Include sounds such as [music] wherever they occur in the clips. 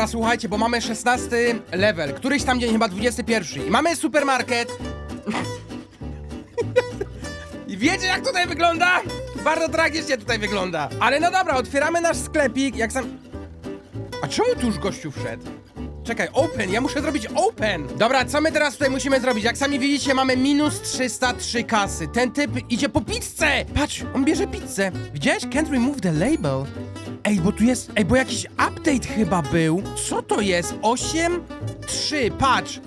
Dobra, słuchajcie, bo mamy 16 level, któryś tam dzień, chyba 21. I mamy supermarket. I wiecie jak tutaj wygląda? Bardzo tragicznie tutaj wygląda. Ale no dobra, otwieramy nasz sklepik, jak sam... A czemu tu już gościu wszedł? Czekaj, open, ja muszę zrobić open. Dobra, co my teraz tutaj musimy zrobić? Jak sami widzicie, mamy minus 303 kasy. Ten typ idzie po pizzę. Patrz, on bierze pizzę. Widziałeś? Can't remove the label. Ej, bo tu jest, ej, bo jakiś update chyba był. Co to jest? 8, 3, patrz.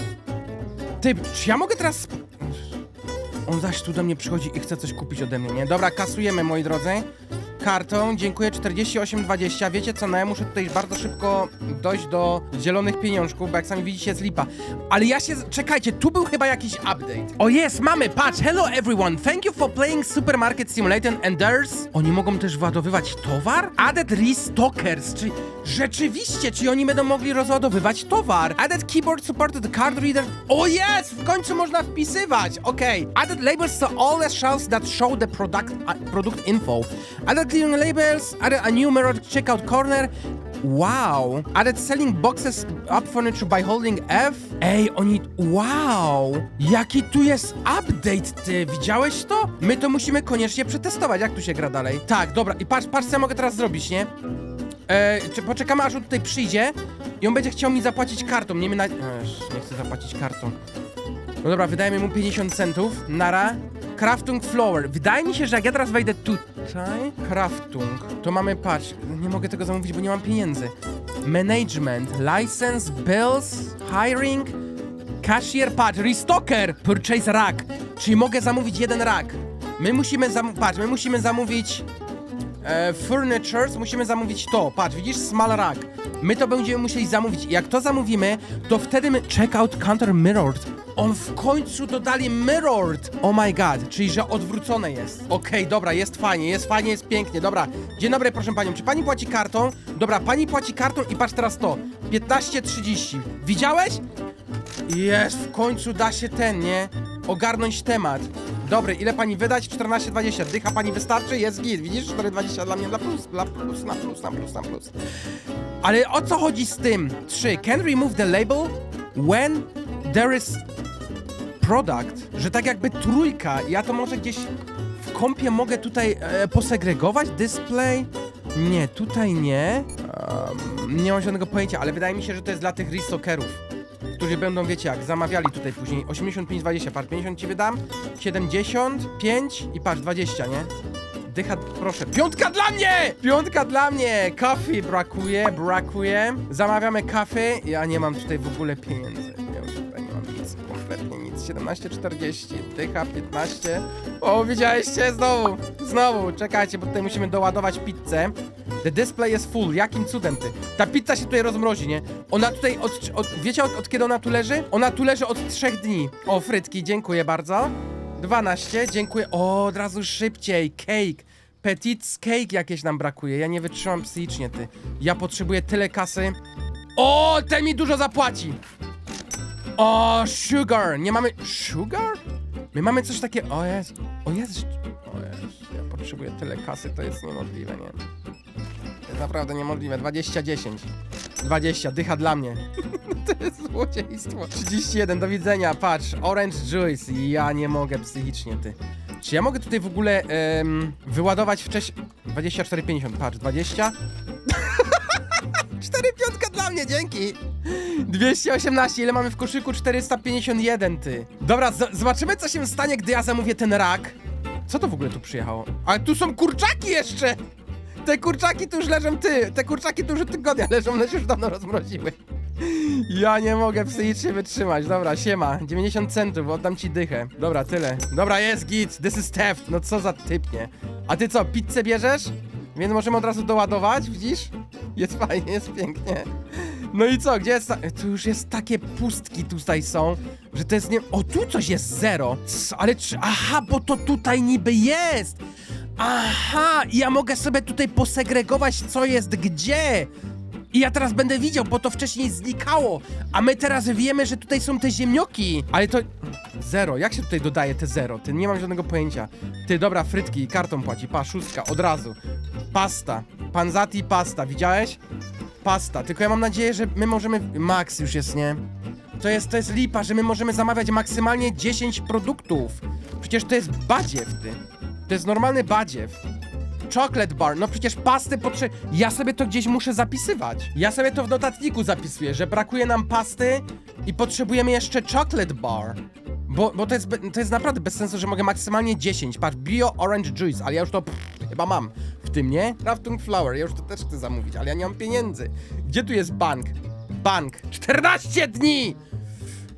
Ty, czy ja mogę teraz... On zaś tu do mnie przychodzi i chce coś kupić ode mnie, nie? Dobra, kasujemy, moi drodzy. Kartą, dziękuję, 48,20. Wiecie co, no ja muszę tutaj bardzo szybko dojść do zielonych pieniążków, bo jak sami widzicie jest lipa. Ale ja się... Czekajcie, tu był chyba jakiś update. O jest, mamy, patrz, hello everyone, thank you for playing Supermarket Simulator and there's... Oni mogą też władowywać towar? Added restockers, czy... Rzeczywiście, czy oni będą mogli rozładowywać towar? Added keyboard supported card reader... O jest, w końcu można wpisywać, okej. Added labels to all the shelves that show the product, uh, product info. Added clearing labels, added a mirrored checkout corner. Wow. Added selling boxes up furniture by holding F. Ej, oni... Wow. Jaki tu jest update, ty. Widziałeś to? My to musimy koniecznie przetestować. Jak tu się gra dalej? Tak, dobra. I patrz, patrz co ja mogę teraz zrobić, nie? E, czy poczekamy aż on tutaj przyjdzie i on będzie chciał mi zapłacić kartą. Nie, na... Esz, nie chcę zapłacić kartą. No dobra, wydajemy mu 50 centów. Nara. Craftung Flower. Wydaje mi się, że jak ja teraz wejdę tutaj... Craftung. To mamy, patrz, nie mogę tego zamówić, bo nie mam pieniędzy. Management. License, bills, hiring, cashier, patrz, restocker, purchase rack. Czyli mogę zamówić jeden rack. My musimy zam... Patrz, my musimy zamówić e, furnitures, musimy zamówić to. Patrz, widzisz, small rack. My to będziemy musieli zamówić. Jak to zamówimy, to wtedy my... Checkout counter mirrored. On w końcu dodali mirrored. Oh my god, czyli że odwrócone jest. Okej, dobra, jest fajnie, jest fajnie, jest pięknie. Dobra, dzień dobry, proszę panią. Czy pani płaci kartą? Dobra, pani płaci kartą i patrz teraz to. 15.30. Widziałeś? Jest, w końcu da się ten, nie? Ogarnąć temat. Dobry, ile pani wydać? 14,20. Dycha pani wystarczy? Jest git. Widzisz? 4,20 dla mnie dla plus, dla plus, na plus, na plus, na plus. Ale o co chodzi z tym? 3. Can remove the label when there is product, że tak jakby trójka, ja to może gdzieś w kompie mogę tutaj e, posegregować? Display? Nie, tutaj nie. Um, nie mam żadnego pojęcia, ale wydaje mi się, że to jest dla tych restockerów, którzy będą, wiecie jak, zamawiali tutaj później. 85-20, par 50 ci wydam, 75 i patrz, 20, nie? Dycha, proszę. Piątka dla mnie! Piątka dla mnie! Kawy brakuje, brakuje. Zamawiamy kawy. Ja nie mam tutaj w ogóle pieniędzy. Kompletnie nic. 17,40, dycha 15. O, widzieliście? Znowu, znowu. Czekajcie, bo tutaj musimy doładować pizzę. The display jest full. Jakim cudem ty? Ta pizza się tutaj rozmrozi, nie? Ona tutaj od... od wiecie od, od kiedy ona tu leży? Ona tu leży od trzech dni. O, frytki, dziękuję bardzo. 12, dziękuję. O, od razu szybciej. Cake. Petit cake jakieś nam brakuje. Ja nie wytrzymam psychicznie, ty. Ja potrzebuję tyle kasy. O, ten mi dużo zapłaci. O, sugar. Nie mamy... Sugar? My mamy coś takiego... O jest. O jest. O jest. Ja potrzebuję tyle kasy, to jest niemożliwe, nie? To jest naprawdę niemożliwe. 20-10. 20, dycha dla mnie. [laughs] to jest złodziejstwo. 31, do widzenia, patrz. Orange juice. Ja nie mogę psychicznie, ty. Czy ja mogę tutaj w ogóle wyładować wcześniej... 24,50, patrz, 20. 4 [laughs] piątka dla mnie, dzięki. 218, ile mamy w koszyku? 451, ty. Dobra, zobaczymy, co się stanie, gdy ja zamówię ten rak. Co to w ogóle tu przyjechało? Ale tu są kurczaki jeszcze! Te kurczaki tu już leżą, ty! Te kurczaki tu już od tygodnia leżą, one się już dawno rozmroziły. Ja nie mogę psychicznie wytrzymać. Dobra, siema. 90 centów, oddam ci dychę. Dobra, tyle. Dobra, jest git. This is theft. No co za typnie. A ty co, pizzę bierzesz? Więc możemy od razu doładować, widzisz? Jest fajnie, jest pięknie. No i co, gdzie jest ta... Tu już jest takie pustki tutaj są, że to jest nie... O, tu coś jest zero. Ale czy... Aha, bo to tutaj niby jest! Aha, i ja mogę sobie tutaj posegregować, co jest gdzie! I ja teraz będę widział, bo to wcześniej znikało. A my teraz wiemy, że tutaj są te ziemnioki. Ale to... Zero. Jak się tutaj dodaje te zero? Ty nie mam żadnego pojęcia. Ty, dobra, frytki, kartą płaci. Pa, szóstka, od razu. Pasta. Panzati pasta, widziałeś? Pasta. Tylko ja mam nadzieję, że my możemy... Max już jest, nie? To jest, to jest lipa, że my możemy zamawiać maksymalnie 10 produktów. Przecież to jest badziew, ty. To jest normalny badziew. Chocolate bar, no przecież pasty potrze... Ja sobie to gdzieś muszę zapisywać. Ja sobie to w notatniku zapisuję, że brakuje nam pasty i potrzebujemy jeszcze chocolate bar. Bo, bo to, jest, to jest naprawdę bez sensu, że mogę maksymalnie 10. Patrz, bio orange juice, ale ja już to pff, chyba mam tym, nie? Raftung flower, ja już to też chcę zamówić, ale ja nie mam pieniędzy. Gdzie tu jest bank? Bank. 14 dni!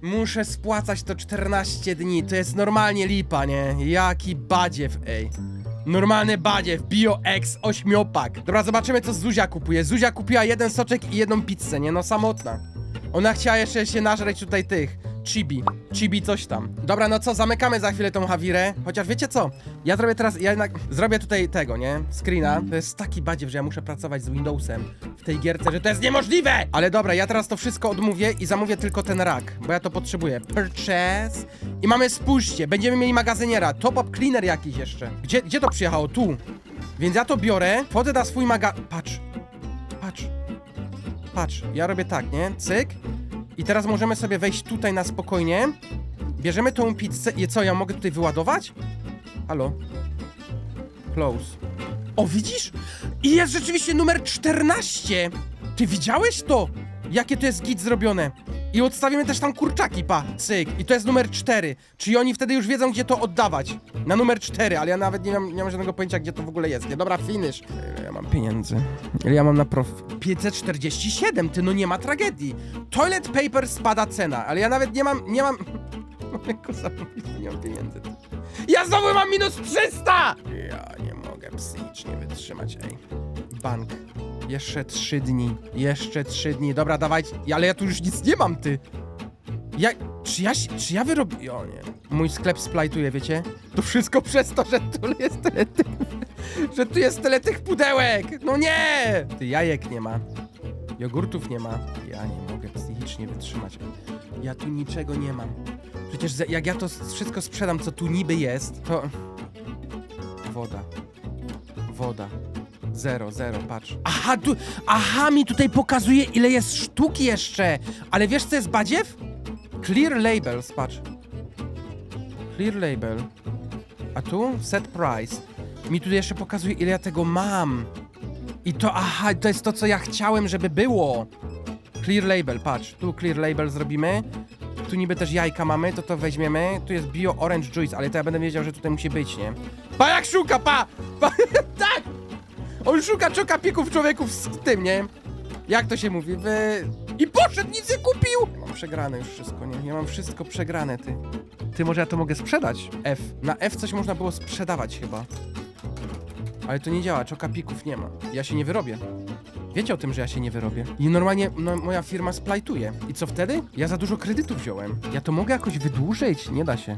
Muszę spłacać to 14 dni, to jest normalnie lipa, nie? Jaki badziew, ej. Normalny badziew, Bio X, ośmiopak. Dobra, zobaczymy co Zuzia kupuje. Zuzia kupiła jeden soczek i jedną pizzę, nie? No samotna. Ona chciała jeszcze się nażreć tutaj tych. Chibi. Chibi coś tam. Dobra, no co, zamykamy za chwilę tą Hawirę. Chociaż wiecie co? Ja zrobię teraz, ja jednak zrobię tutaj tego, nie? Screena. To jest taki badziew, że ja muszę pracować z Windowsem w tej gierce, że to jest niemożliwe! Ale dobra, ja teraz to wszystko odmówię i zamówię tylko ten rak, bo ja to potrzebuję. Purchase. I mamy, spójrzcie, będziemy mieli magazyniera. Top-up cleaner jakiś jeszcze. Gdzie, gdzie to przyjechało? Tu. Więc ja to biorę, wchodzę na swój maga... Patrz. Patrz. Patrz, ja robię tak, nie? Cyk. I teraz możemy sobie wejść tutaj na spokojnie. Bierzemy tą pizzę i co, ja mogę tutaj wyładować? Halo? Close. O, widzisz? I jest rzeczywiście numer 14! Ty widziałeś to? Jakie to jest git zrobione? I odstawimy też tam kurczaki, pa, cyk. I to jest numer 4. Czyli oni wtedy już wiedzą, gdzie to oddawać. Na numer 4, ale ja nawet nie mam, nie mam żadnego pojęcia, gdzie to w ogóle jest. Nie, dobra, finish. Ile ja mam pieniędzy? Ile ja mam na prof... 547, ty, no nie ma tragedii. Toilet paper spada cena, ale ja nawet nie mam, nie mam... Mogę go zamówić, nie mam pieniędzy. Ja znowu mam minus 300! Ja nie mogę psychicznie wytrzymać, ej. Bank. Jeszcze trzy dni. Jeszcze trzy dni. Dobra, dawajcie. Ale ja tu już nic nie mam, ty. Ja... Czy ja, czy ja wyrobię... O nie. Mój sklep splajtuje, wiecie? To wszystko przez to, że tu jest tyle tych... Że tu jest tyle tych pudełek! No nie! Ty, jajek nie ma. Jogurtów nie ma. Ja nie mogę psychicznie wytrzymać. Ja tu niczego nie mam. Przecież jak ja to wszystko sprzedam, co tu niby jest, to... Woda. Woda. Zero, zero, patrz. Aha, tu... Aha, mi tutaj pokazuje, ile jest sztuk jeszcze! Ale wiesz, co jest badziew? Clear labels, patrz. Clear label. A tu? Set price. Mi tutaj jeszcze pokazuje, ile ja tego mam. I to, aha, to jest to, co ja chciałem, żeby było. Clear label, patrz. Tu clear label zrobimy. Tu niby też jajka mamy, to to weźmiemy. Tu jest bio orange juice, ale to ja będę wiedział, że tutaj musi być, nie? Pa jak szuka, pa! [laughs] pa tak! On szuka czokapieków człowieków z tym, nie? Jak to się mówi? Wy... I poszedł, nic nie kupił! Mam przegrane już wszystko, nie? Ja mam wszystko przegrane, ty. Ty, może ja to mogę sprzedać? F. Na F coś można było sprzedawać chyba. Ale to nie działa, czokapików nie ma. Ja się nie wyrobię. Wiecie o tym, że ja się nie wyrobię. I normalnie no, moja firma splajtuje. I co wtedy? Ja za dużo kredytu wziąłem. Ja to mogę jakoś wydłużyć? Nie da się.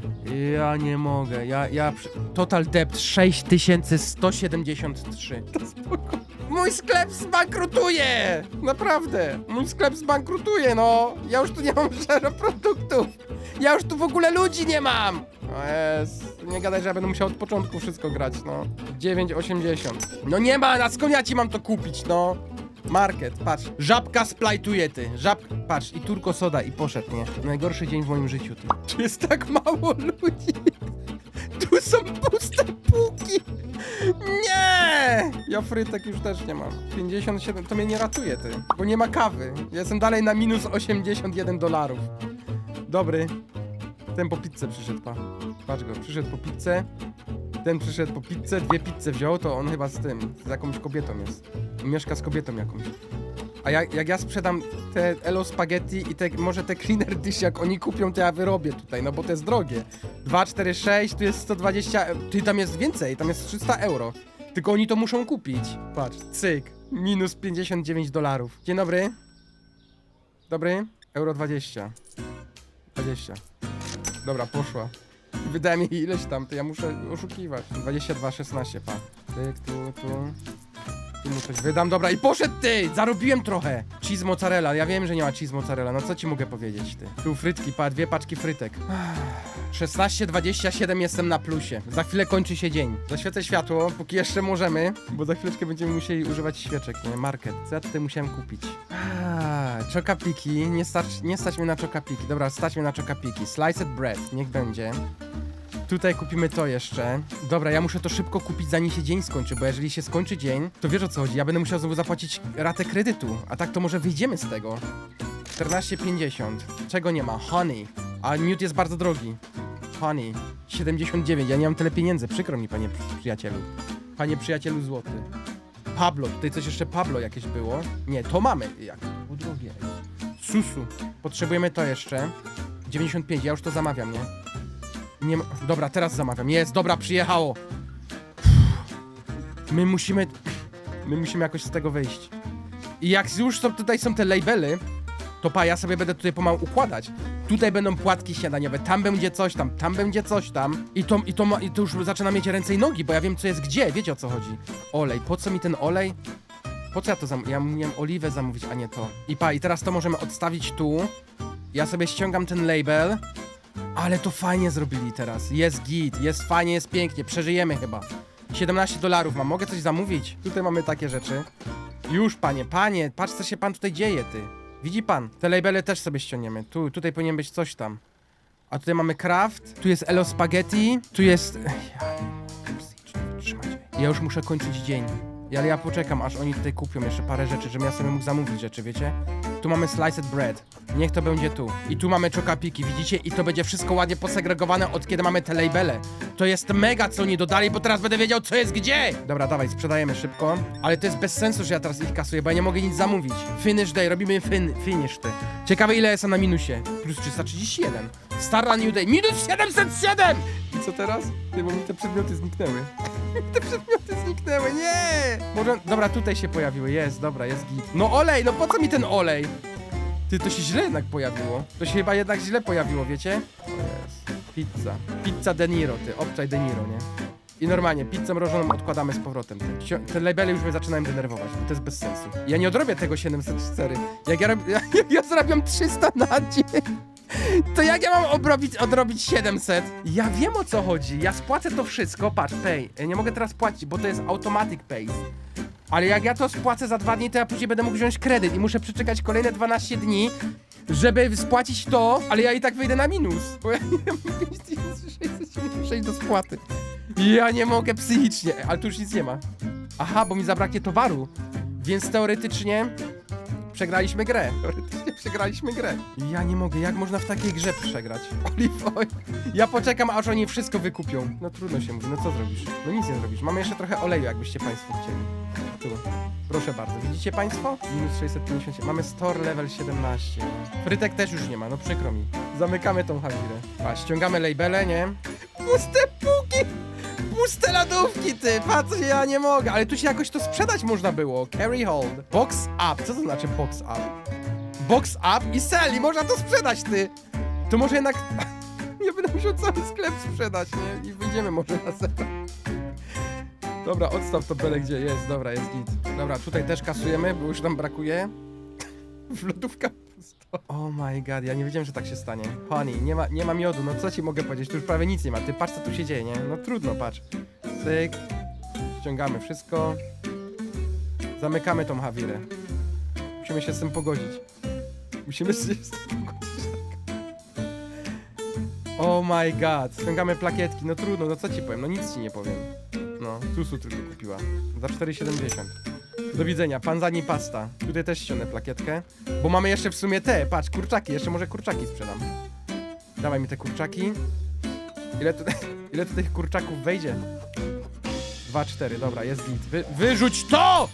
Ja nie mogę. Ja, ja... przy- Total debt 6173. [laughs] To spoko. Mój sklep zbankrutuje! Naprawdę! Mój sklep zbankrutuje, no! Ja już tu nie mam [laughs] zero produktów! Ja już tu w ogóle ludzi nie mam! O jest. Nie gadaj, że ja będę musiał od początku wszystko grać, no. 9,80. No nie ma, na skąd ja ci mam to kupić, no? Market, patrz. Żabka splajtuje, ty. Żab... Patrz, i turko soda, i poszedł, nie? Najgorszy dzień w moim życiu, ty. Tu jest tak mało ludzi. Tu są puste półki. Nie! Ja frytek już też nie mam. 57, to mnie nie ratuje, ty. Bo nie ma kawy. Ja jestem dalej na minus 81 dolarów. Dobry. Ten po pizzę przyszedł, pa. Patrz go, przyszedł po pizzę. Ten przyszedł po pizzę, dwie pizze wziął, to on chyba z tym, z jakąś kobietą jest. Mieszka z kobietą jakąś. A jak, jak ja sprzedam te Elo Spaghetti i te, może te cleaner dish, jak oni kupią, to ja wyrobię tutaj, no bo to jest drogie. 2, 4, 6, tu jest 120, e- ty tam jest więcej, tam jest 300 euro. Tylko oni to muszą kupić. Patrz, cyk, minus 59 dolarów. Dzień dobry. Dobry, euro 20. 20. Dobra, poszła. Wydałem jej ileś tam, to ja muszę oszukiwać. 22, 16, pa. Tyk, tu, tu. Tu mu coś wydam, dobra, i poszedł ty! Zarobiłem trochę! Cheese mozzarella, ja wiem, że nie ma cheese mozzarella, no co ci mogę powiedzieć, ty? Tu frytki, pa, dwie paczki frytek. 16.27 jestem na plusie. Za chwilę kończy się dzień. Zaświecę światło, póki jeszcze możemy, bo za chwileczkę będziemy musieli używać świeczek, nie? Market. Co ja tutaj musiałem kupić? Ah. Nie stać, nie stać mnie na czokapiki. Dobra, stać mnie na czokapiki. Sliced bread. Niech będzie. Tutaj kupimy to jeszcze. Dobra, ja muszę to szybko kupić, zanim się dzień skończy, bo jeżeli się skończy dzień, to wiesz o co chodzi. Ja będę musiał znowu zapłacić ratę kredytu, a tak to może wyjdziemy z tego. 14,50. Czego nie ma? Honey. A miód jest bardzo drogi. Honey. 79. Ja nie mam tyle pieniędzy. Przykro mi, panie przy- przyjacielu. Panie przyjacielu złoty. Pablo. Tutaj coś jeszcze Pablo jakieś było. Nie, to mamy. Jak? Było. Susu. Potrzebujemy to jeszcze. 95. Ja już to zamawiam, nie? Nie ma... Dobra, teraz zamawiam. Jest, dobra, przyjechało. My musimy... My musimy jakoś z tego wyjść. I jak już są, tutaj są te labely, to pa, ja sobie będę tutaj pomału układać. Tutaj będą płatki śniadaniowe, tam będzie coś tam, tam będzie coś tam. I to, i to, ma, i to już zaczyna mieć ręce i nogi, bo ja wiem, co jest gdzie, wiecie o co chodzi. Olej, po co mi ten olej? Po co ja to zam... Ja miałem oliwę zamówić, a nie to. I pa, i teraz to możemy odstawić tu. Ja sobie ściągam ten label. Ale to fajnie zrobili teraz. Jest git, jest fajnie, jest pięknie, przeżyjemy chyba. 17 dolarów mam, mogę coś zamówić? Tutaj mamy takie rzeczy. Już, panie, panie, patrz co się pan tutaj dzieje, ty. Widzi pan? Te labele też sobie ściągniemy. Tu, tutaj powinien być coś tam. A tutaj mamy craft, tu jest Elo Spaghetti, tu jest... Ja już muszę kończyć dzień. Ale ja poczekam, aż oni tutaj kupią jeszcze parę rzeczy, żebym ja sobie mógł zamówić rzeczy, wiecie? Tu mamy sliced bread. Niech to będzie tu. I tu mamy czokapiki, widzicie? I to będzie wszystko ładnie posegregowane od kiedy mamy te labele. To jest mega, co oni dodali, bo teraz będę wiedział, co jest gdzie! Dobra, dawaj, sprzedajemy szybko. Ale to jest bez sensu, że ja teraz ich kasuję, bo ja nie mogę nic zamówić. Finish day, robimy fin finish ty. Ciekawe, ile jestem na minusie. Plus 331. Stara New Day. Minus 707! I co teraz? Ty, bo mi te przedmioty zniknęły. [laughs] te przedmioty zniknęły, nie! Może, dobra, tutaj się pojawiły, jest, dobra, jest git. No olej, no po co mi ten olej? Ty, to się źle jednak pojawiło. To się chyba jednak źle pojawiło, wiecie? O jest. Pizza. Pizza De Niro, ty. Obczaj De Niro, nie? I normalnie, pizzę mrożoną odkładamy z powrotem. Sio- Te labele już mnie zaczynają denerwować, bo to jest bez sensu. Ja nie odrobię tego 704. Jak ja, rob... [laughs] ja, ja zarabiam 300 na dzień, to jak ja mam obrobić, odrobić 700? Ja wiem o co chodzi. Ja spłacę to wszystko. Patrz, pay. Ja nie mogę teraz płacić, bo to jest automatic pays. Ale jak ja to spłacę za dwa dni, to ja później będę mógł wziąć kredyt i muszę przeczekać kolejne 12 dni, żeby spłacić to, ale ja i tak wyjdę na minus. Bo ja [laughs] nie mam 5676 do spłaty. Ja nie mogę psychicznie, ale tu już nic nie ma. Aha, bo mi zabraknie towaru. Więc teoretycznie przegraliśmy grę. Teoretycznie przegraliśmy grę. Ja nie mogę, jak można w takiej grze przegrać? [laughs] Olive oil. Ja poczekam, aż oni wszystko wykupią. No trudno się mówi, no co zrobisz? No nic nie zrobisz. Mamy jeszcze trochę oleju, jakbyście państwo chcieli. Tu. Proszę bardzo. Widzicie państwo? Minus 650. Mamy store level 17. Frytek też już nie ma, no przykro mi. Zamykamy tą hawirę. A, ściągamy labele, nie? Puste półki! Puste lodówki, ty! Patrz, ja nie mogę. Ale tu się jakoś to sprzedać można było. Carry hold. Box up. Co to znaczy box up? Box up i sell. I można to sprzedać, ty! To może jednak... [laughs] Ja będę musiał cały sklep sprzedać, nie? I wyjdziemy może na zero. Dobra, odstaw to byle gdzie jest, dobra, jest git. Dobra, tutaj też kasujemy, bo już nam brakuje. [laughs] W lodówka pusto. [laughs] Oh my god, ja nie wiedziałem, że tak się stanie. Honey, nie ma, nie ma miodu, no co ci mogę powiedzieć? Tu już prawie nic nie ma. Ty patrz co tu się dzieje, nie? No trudno, patrz. Cyk. Ściągamy wszystko. Zamykamy tą hawirę. Musimy się z tym pogodzić. Musimy się z tym pogodzić. Oh my god, ściągamy plakietki, no trudno, no co ci powiem, no nic ci nie powiem. No, Susu tylko kupiła. Za 4,70. Do widzenia, panzani pasta. Tutaj też ściągnę plakietkę. Bo mamy jeszcze w sumie te, patrz, kurczaki, jeszcze może kurczaki sprzedam. Dawaj mi te kurczaki. Ile tu, [laughs] ile tu tych kurczaków wejdzie? 2, 4, dobra, jest git. Wy, wyrzuć to!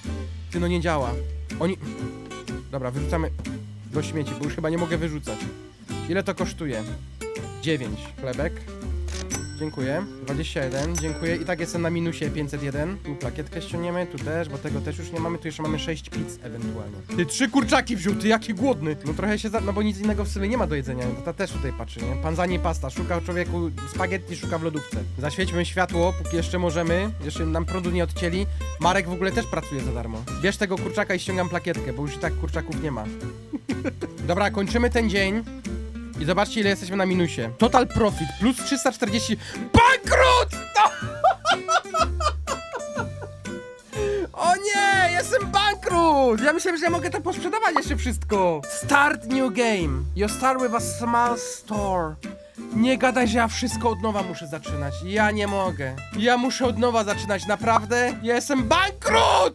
Ty, no nie działa. Oni... Dobra, wyrzucamy do śmieci, bo już chyba nie mogę wyrzucać. Ile to kosztuje? 9 chlebek. Dziękuję. 21, dziękuję. I tak jestem na minusie 501. Tu plakietkę ściągniemy, tu też, bo tego też już nie mamy. Tu jeszcze mamy 6 pizz ewentualnie. Ty trzy kurczaki wziął, ty jaki głodny. No trochę się za... No bo nic innego w sumie nie ma do jedzenia. Ta też tutaj patrzy, nie? Panzani pasta, szuka człowieku spaghetti, szuka w lodówce. Zaświećmy światło, póki jeszcze możemy. Jeszcze nam prądu nie odcięli. Marek w ogóle też pracuje za darmo. Bierz tego kurczaka i ściągam plakietkę, bo już i tak kurczaków nie ma. [laughs] Dobra, kończymy ten dzień. I zobaczcie, ile jesteśmy na minusie. Total profit plus 340. Bankrut! No! O nie, jestem bankrut! Ja myślałem, że ja mogę to posprzedawać jeszcze wszystko. Start new game. You start with a small store. Nie gadaj, że ja wszystko od nowa muszę zaczynać. Ja nie mogę. Ja muszę od nowa zaczynać, naprawdę? Ja jestem bankrut!